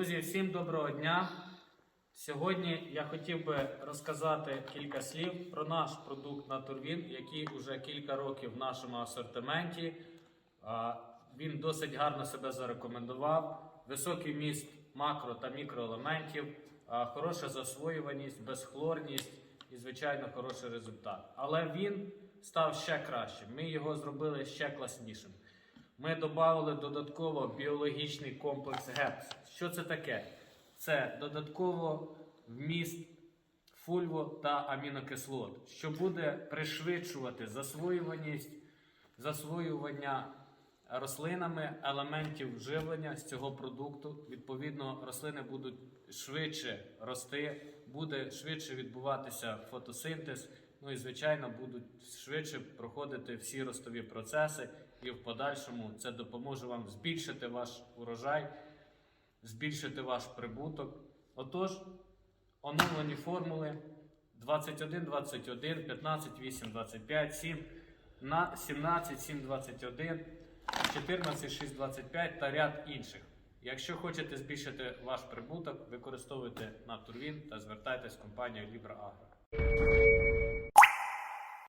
Друзі, всім доброго дня. Сьогодні я хотів би розказати кілька слів про наш продукт Натурвін, який вже кілька років в нашому асортименті. Він досить гарно себе зарекомендував. Високий міст макро та мікроелементів, хороша засвоюваність, безхлорність і, звичайно, хороший результат. Але він став ще кращим. Ми його зробили ще класнішим. Ми додали додатково біологічний комплекс ГЕПС. Що це таке? Це додатково вміст фульво та амінокислот, що буде пришвидшувати засвоюваність, засвоювання рослинами елементів живлення з цього продукту. Відповідно, рослини будуть швидше рости, буде швидше відбуватися фотосинтез. Ну і звичайно будуть швидше проходити всі ростові процеси, і в подальшому це допоможе вам збільшити ваш урожай, збільшити ваш прибуток. Отож, оновлені формули 21, 21, 15, 8, 25, 7, на 17, 7, 21, 14, 6, 25 та ряд інших. Якщо хочете збільшити ваш прибуток, використовуйте Натурвін та звертайтесь в компанію Libra Agro.